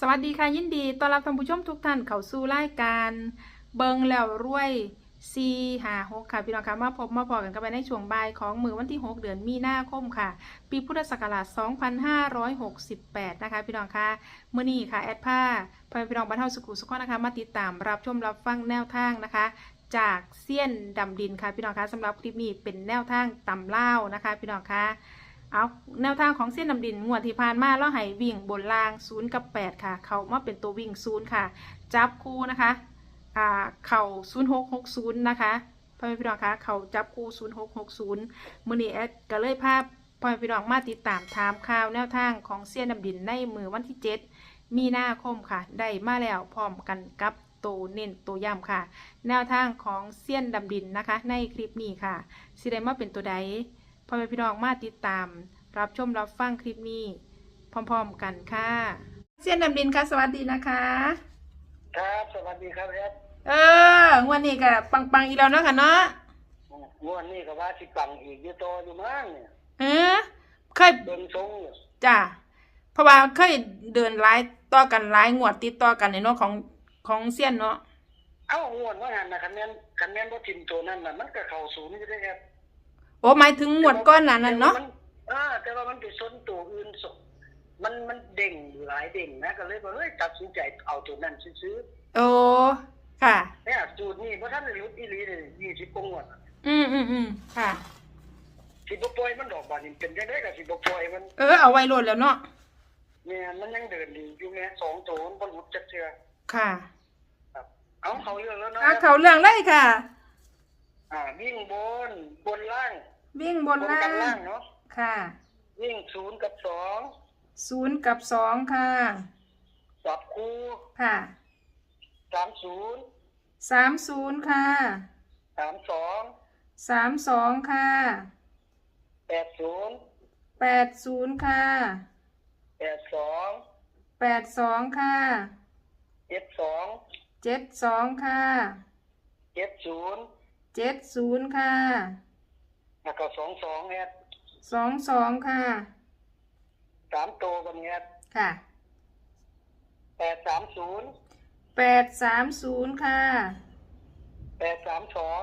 สวัสดีค่ะยินดีต้อนรับท่านผู้ชมทุกท่านเข้าสู่รายการเบิงแล้วรวยซีหาหกค่ะพี่น้องคะมาพบมาพอกันกันไปในช่วงบ่ายของมือวันที่ 6 เดือนมีนาคมค่ะ ปีพุทธศักราช 2568 นะคะพี่น้องคะเมื่อนี้ค่ะแอดผ้าพอพี่น้องบรรเทาสุขุสุขนะคะมาติดตามรับชมรับฟังแนวทางนะคะ จากเซียนดำดินค่ะพี่น้องคะสำหรับคลิปนี้เป็นแนวทางตำเล่านะคะ พี่น้องคะ เอาแนวทางของเส้นดำดินงวดที่ผ่านมาเราให้วิ่งบนล่าง 0 กับ 8 ค่ะ เขามาเป็นตัววิ่ง 0 ค่ะ จับคู่นะคะอ่าเข่า0660 นะคะพ่อแม่พี่น้องคะเขาจับคู่0660 มือนี้แอดก็เลยภาพพ่อแม่พี่น้องมาติดตามถามข่าวแนวทางของเส้นดำดินในมือวันที่ 7 มีนาคมค่ะ ได้มาแล้วพร้อมกันกับตัวเน้นตัวย้ำค่ะ แนวทางของเสี้ยนดำดินนะคะ ในคลิปนี้ค่ะสิได้มาเป็นตัวใด พ่อแม่พี่น้องมาติดตาม รับชมรับฟังคลิปนี้ พร้อมๆกันค่ะเสี้ยนดำดินค่ะสวัสดีนะคะ ครับ สวัสดีครับแอดเอองวันนี้ก็ปังๆอีกแล้วเนาะค่ะเนาะงวดนี้ก็ว่าสิปังอีกอยู่โตอยู่มั้งเนี่ยเออเคยเบิ่งทรงอยู่จ้ะเพราะว่าเคยเดินไลฟ์ต่อกันหลายงวดติดต่อกันในเนาะของของเสี้ยนเนาะเอ้างวดว่างั้นนะคันแม่นคันแม่นบ่ทิมตัวนั้นน่ะมันก็เข้าศูนย์อยู่ได้แอด โอ้หมายถึงงวดก้อนหนานั้นเนาะแต่ว่มัอ่าแต่ว่ามันไปซนตัวอื่นสมันมันเด้งหลายเด้งนะก็เลยว่าเฮ้ยตัดสินใจเอาตัวนั้นซื้อโอ้ค่ะ ๆเนี่ยสูตรนี้บ่ทันได้หลุดอีหลีเลย20กว่างวดอืมอืมอืมค่ะ สิบ่ปล่อยมันดอกบาดนี้เป็นจังได๋ก็สิบ่ปล่อยมันเออเอาไว้โหลดแล้วเนาะเนี่ยมันยังเดินดีอยู่แม่สองตัวมันบ่หลุดจักเทื่อค่ะครับเอาเขาเรื่องแล้วเนาะอะเขาเรื่องเลยค่ะ อ่าวิ่งบนบนล่าง วิ่งบบนนล่ากันล่างงเนาะค่ะวิ่งศูนย์กับสองศูนย์กับสองค่ะ จับคู่ค่ะสามศูนย์สามศูนย์ค่ะสามสองสามสองค่ะแปดศูนย์แปดศูนย์ค่ะแปดสองแปดสองค่ะเจ็ดสองเจ็ดสองค่ะเจ็ดศูนย์เจ็ดศูนย์ค่ะ แล้วก็สองสองแอดสองสองค่ะ สามตัวกันแอดค่ะแปดสามศูนย์แปดสามศูนย์ค่ะแปดสามสอง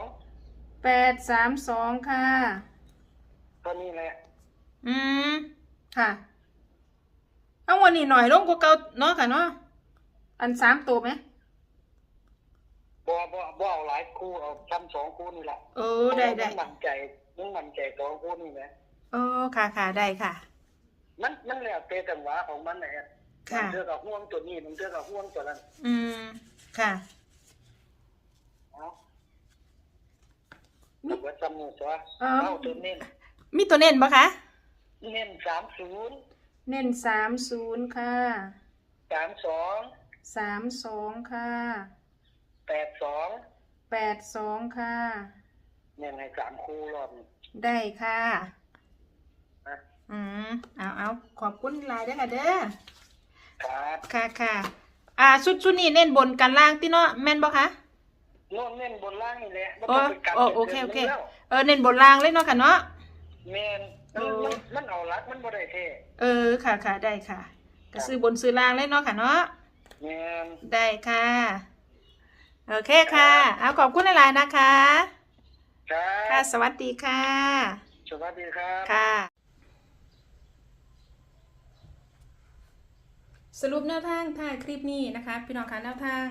แปดสามสองค่ะก็นี่แหละอืมค่ะเอาวันนี้หน่อยลงกว่าเก่าเนาะค่ะเนาะอันสามตัวไหมบ่บ่บ่เอาหลายคู่เอาซ้ำสองคู่นี่แหละเออได้ได้ มันมั่นใจ มันมั่นใจสองคู่นี่แหละเออค่ะค่ะได้ค่ะ มันมันแล้วแต่จังหวะของมันนะแอดค่ะมันเทือกกับห่วงตัวนี้มันเทือกกับห่วงตัวนั้น อืมค่ะเอาแต่ว่าจำมือซะเออเอาตัวเน้นมีตัวเน้นปะคะ เน้นสามศูนย์เน้นสามศูนย์ค่ะสามสองสามสองค่ะแปดสองแปดสองค่ะ เน้นให้สามคู่รอบนี้ ได้ค่ะ นะ อืมเอาเอาขอบคุณหลายเด้อค่ะเด้อ ครับค่ะค่ะอ่าชุดชุดนี้เน้นบนกันล่างที่เนาะแม่นบ่คะโน่นเน้นบนล่างนี่แหละบ่โอ้ต้องไปกัดโอ้โอเคโอเค แล้ว เออเน้นบนล่างเลยเนาะค่ะเนาะ แม่นมันมันมันเอารักมันบ่ได้เท่เออค่ะค่ะได้ค่ะก็ซื้อบนซื้อล่างเลยเนาะค่ะเนาะ แม่นได้ค่ะ โอเคค่ะ เอาขอบคุณหลายๆนะคะครัค่ะบ สวัสดีค่ะ สวัสดีครับ ค่ะ สรุปแนวทางท้ายคลิปนี้นะคะ พี่น้องคะแนวทาง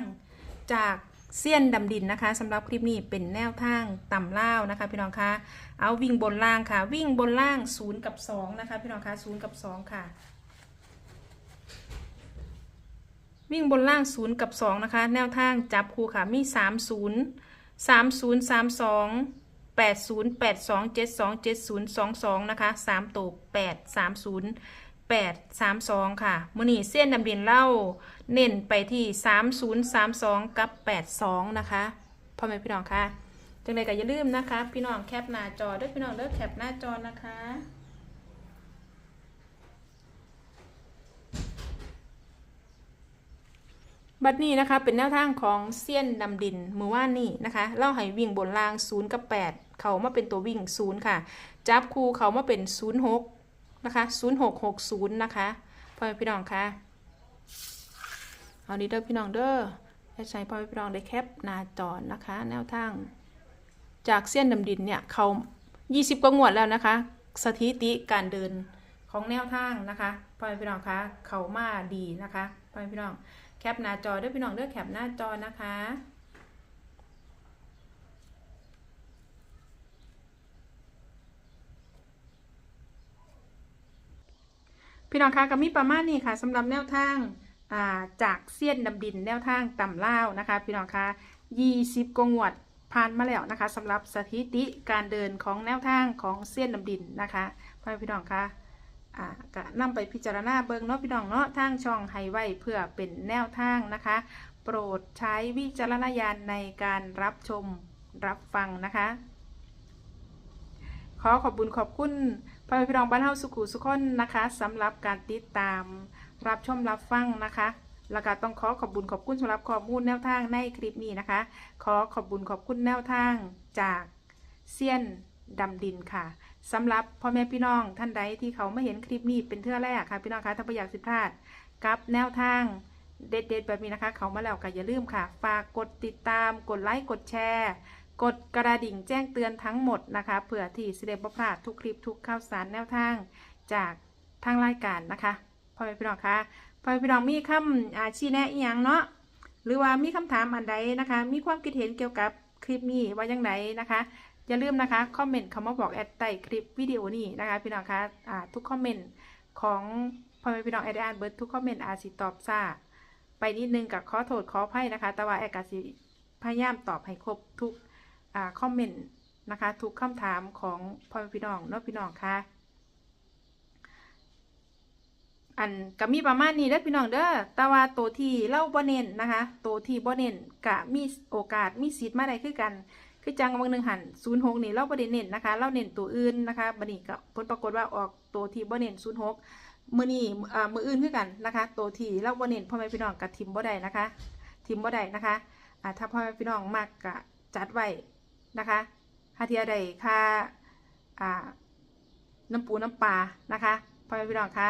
จากเซียนดำดินนะคะสำหรับคลิปนี้เป็นแนวทางต่ำเล่าวนะคะ พี่น้องคะเอาวิ่งบนล่างค่ะ วิ่งบนล่าง0กับ2นะคะ พี่น้องคะ0กับ 2 ค่ะ วิ่งบนล่าง0กับ2นะคะ แนวทางจับคู่ค่ะมี 3 0 3 0 3 2 8 0 8 2 7 2 7 0 2 2 นะคะ3ตัว8 3 0 8 3 2 ค่ะมือนี้เส้นดำดินเล่า เน้นไปที่ 3 0 3 2 กับ 8 2 นะคะพ่อแม่พี่น้องค่ะจังไรก็อย่าลืมนะคะ พี่น้องแคปหน้าจอด้วยพี่น้องเลิกแคปหน้าจอนะคะ บัดนี้นะคะเป็นแนวทางของเซียนดำดินมือว่านนี่นะคะเล่าให้วิ่งบนราง 0 กับ 8 เขามาเป็นตัววิ่ง 0 ค่ะ จับคูเขามาเป็น 0 6 นะคะ 0 6 6 0 นะคะพ่อแม่พี่น้องคะเอานี้เด้อพี่น้องเด้อให้ใช้พ่อแม่พี่น้องได้แคปหน้าจอนะคะ แนวทาง จากเส้นดำดินเนี่ยเขา 20 กว่างวดแล้วนะคะ สถิติการเดินของแนวทางนะคะพ่อแม่พี่น้องคะเขามาดีนะคะพ่อแม่พี่น้อง แคปหน้าจอด้อพี่น้องเด้อแคปหน้าจอนะคะพี่น้องคะก็มีประมาณนี้ค่ะสำหรับแนวทางาจากเสี้ยนดำดินแนวทางต่ำเล่านะคะ พี่น้องคะ20กงวดผ่านมาแล้วนะคะสำหรับสถิติการเดินของแนวทางของเสี้ยนดำดินนะคะพ่อพี่น้องคะ อ่าก็นำไปพิจารณาเบิ่งเนาะพี่น้องเนาะทางช่องไฮไว้เพื่อเป็นแนวทางนะคะ โปรดใช้วิจารณญาณในการรับชมรับฟังนะคะ ขอขอบคุญขอบคุณพ่อแม่พี่น้องบ้านเฮาสุขุสุขคนนะคะสำหรับการติดตามรับชมรับฟังนะคะแล้วก็ต้องขอขอบคุญขอบคุณสำหรับข้อมูลแนวทางในคลิปนี้นะคะ ขอขอบคุญขอบคุณแนวทางจากเซียน ดำดินค่ะสำหรับพ่อแม่พี่น้องท่านใดที่เขาไม่เห็นคลิปนี้เป็นเทื่อแรกค่ะ พี่น้องคะถ้าไม่อยากสิพลาดกับแนวทางเด็ดๆแบบนี้นะคะ เขามาแล้วก็อย่าลืมค่ะ ฝากกดติดตาม กดไลค์ กดแชร์ กดกระดิ่งแจ้งเตือนทั้งหมดนะคะ เผื่อที่สิเดบพลาดทุกคลิปทุกข่าวสารแนวทางจากทางรายการนะคะพ่อแม่พี่น้องคะพ่อแม่พี่น้องมีคำอาชีแนะอีหยังเนาะ หรือว่ามีคำถามอันใดนะคะ มีความคิดเห็นเกี่ยวกับคลิปนี้ว่าย่างไรนะคะ อย่าลืมนะคะคอมเมนต์คำว่าบอกแอดใต้คลิปวิดีโอนี้นะคะพี่น้องคะอ่าทุกคอมเมนต์ของพ่อแม่พี่น้องแอดได้อ่านเบิร์ดทุกคอมเมนต์อาจสิตอบซ่าไปนิดนึงกับขอโทษขออภัยนะคะ แต่ว่าแอดกสิพยายามตอบให้ครบทุกอคอมเมนต์นะคะ ทุกคำถามของพ่อแม่พี่น้องเนาะพี่น้องค่ะอันก็มีประมาณนี้เด้อพี่น้องเด้อแต่ว่าตัวที่เล่าบ่เน้นนะคะ ตัวที่บ่เน้นก็มีโอกาสมีสิทธิ์มาได้คือกัน คือจังบางหนึ่งหันศูนย์หกนี่เราบ่ได้เน้นนะคะ เราเน้นตัวอื่นนะคะบัดนี้ก็ผลปรากฏว่าออกตัวที่บ่เน้นศูนย์หกมือนี้อ่ามืออื่นคือกันนะคะตัวที่เราบ่เน้นพ่อแม่พี่น้องก็ทิมบ่ได้นะคะทิมบ่ได้นะคะอ่าถ้าพ่อแม่พี่น้องมักก็จัดไว้นะคะค่าเทียใดค่าอ่าน้ำปูน้ำปลานะคะพ่อแม่พี่น้องคะ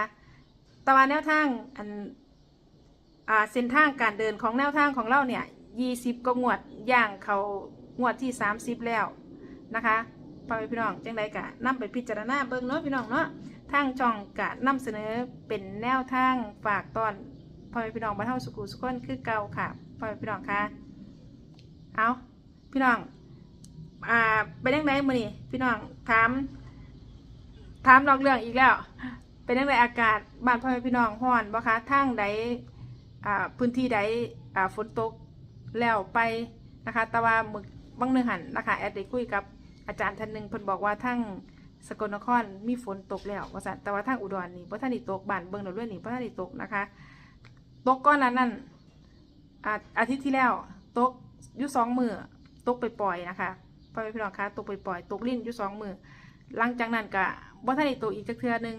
ตะวันแนวทางอันอ่าเส้นทางการเดินของแนวทางของเราเนี่ยยี่สิบกงวดย่างเขา งวดที่สามสิบแล้วนะคะพ่อแม่พี่น้องจังใดกะนำไปพิจารณาเบิ่งเนาะพี่น้องเนาะทางจองกะนำเสนอเป็นแนวทางฝากตอนพ่อแม่พี่น้องบ้านเฮาสุขุสุขคนคือเก่าค่ะพ่อแม่พี่น้องคะเอาพี่น้องอ่าเป็นยังไงมื้อนี้พี่น้องถาม ถามนอกเรื่องอีกแล้วเป็นยังไงอากาศบ้านพ่อแม่พี่น้องฮ้อนบ่คะทางใดอ่าพื้นที่ใดอ่าฝนตกแล้วไปนะคะ แต่ว่ามึก บางเนือหันนะคะแอดได้คุยกับอาจารย์ท่านหนึ่งเพิ่นบอกว่าทั้งสกลนครมีฝนตกแล้วว่าซั่นแต่ว่าทางอุดรนี่บ่ทันได้ตกบ้านเบิ่งดอกเรื่องนี่บ่ทันได้ตกนะคะตกก้อนนั้นนั่นอาอาทิตย์ที่แล้วตกอยู่สองมือตกไปปล่อยนะคะพ่อแม่พี่น้องคะตกไปปล่อยตกลิ้นอยู่สองมือหลังจากนั้นก็บ่ทันได้ตกอีกจักเทื่อหนึ่ง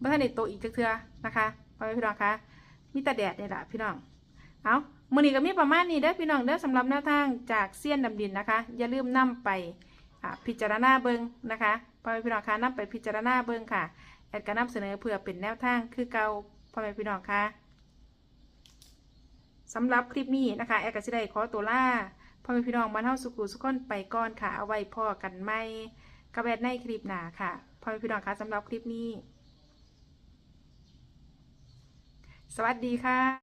บ่ทันได้ตกอีกจักเทื่อนะคะพ่อแม่พี่น้องคะมีแต่แดดนี่แหละพี่น้องเอา มื้อนี้ก็มีประมาณนี้เด้อพี่น้องเด้อสำหรับแนวทางจากเซียนดำดินนะคะ อย่าลืมนํไปพิจารณาเบิ่งนะคะพ่อแม่พี่น้องคะนํไปพิจารณาเบิ่งค่ะแอดก็นำเสนอเพื่อเป็นแนวทางคือเก่าพ่อแม่พี่น้องคะสำหรับคลิปนี้นะคะแอดก็สิได้ขอตัวลาพ่อแม่พี่น้องบ้านเฮาสุขุสุขคนไปก่อนค่ะเอาไว้พ่อกันไหมกระแบดในคลิปหนาค่ะพ่อแม่พี่น้องคะสำหรับคลิปนี้ สวัสดีค่ะ